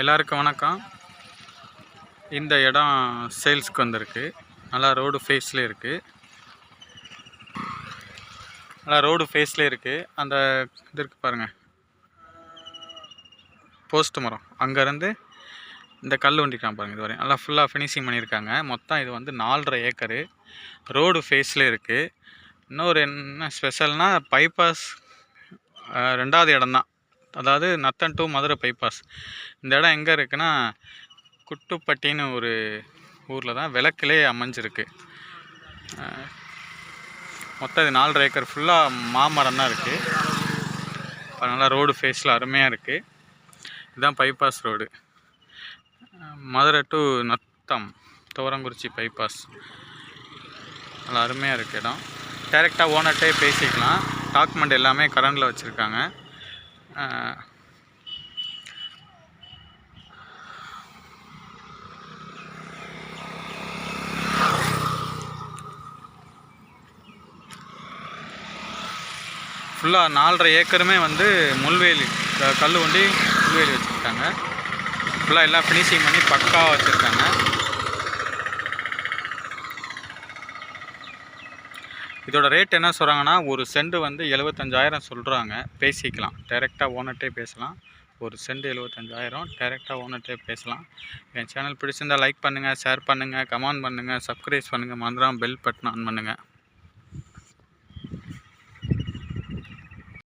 எல்லாருக்கும் வணக்கம். இந்த இடம் சேல்ஸ்க்கு வந்திருக்கு. நல்லா ரோடு ஃபேஸ்லேயே இருக்குது நல்லா ரோடு ஃபேஸ்லேயே இருக்குது அந்த இது இருக்குது பாருங்கள் போஸ்ட் மரம். அங்கேருந்து இந்த கல் ஒண்டிக்கலாம் பாருங்கள் இது வரையும் நல்லா ஃபுல்லாக ஃபினிஷிங் பண்ணியிருக்காங்க. மொத்தம் இது வந்து நாலரை ஏக்கரு. ரோடு ஃபேஸில் இருக்குது இன்னொரு என்ன ஸ்பெஷல்னால் பைபாஸ் ரெண்டாவது இடம்தான். அதாவது நத்தன் டு மதுரை பைபாஸ் இந்த இடம் எங்கே இருக்குன்னா குட்டுப்பட்டின்னு ஒரு ஊரில் தான் விளக்கிலே அமைஞ்சிருக்கு. மொத்தம் இது நாலரை ஏக்கர் ஃபுல்லாக மாமரம் தான் இருக்குது நல்லா ரோடு ஃபேஸில் அருமையாக இருக்குது இதுதான் bypass road Madurai to Natham Thuvarankurichi bypass நல்லா அருமையாக இருக்குது இடம். டேரெக்டாக ஓனர்கிட்டே பேசிக்கலாம். டாக்குமெண்ட் எல்லாமே கரண்டில் வச்சுருக்காங்க. ஃபுல்லாக நாலரை ஏக்கருமே வந்து முள்வேலி க- கல் ஒண்டி முள்வேலி வச்சுருக்காங்க. ஃபுல்லாக எல்லாம் ஃபினிஷிங் பண்ணி பக்காவாக வச்சுருக்காங்க. இதோட ரேட் என்ன சொல்கிறாங்கன்னா ஒரு செண்டு வந்து எழுபத்தஞ்சாயிரம் சொல்கிறாங்க பேசிக்கலாம். டைரெக்டாக ஓனர்கிட்டே பேசலாம். ஒரு செண்டு எழுபத்தஞ்சாயிரம் டைரெக்டாக ஓனர்கிட்டே பேசலாம். என் சேனல் பிடிச்சிருந்தா லைக் பண்ணுங்கள் ஷேர் பண்ணுங்கள் கமெண்ட் பண்ணுங்கள் சப்ஸ்கிரைப் பண்ணுங்கள் மறந்துடாமல் பெல் பட்டன் ஆன் பண்ணுங்கள்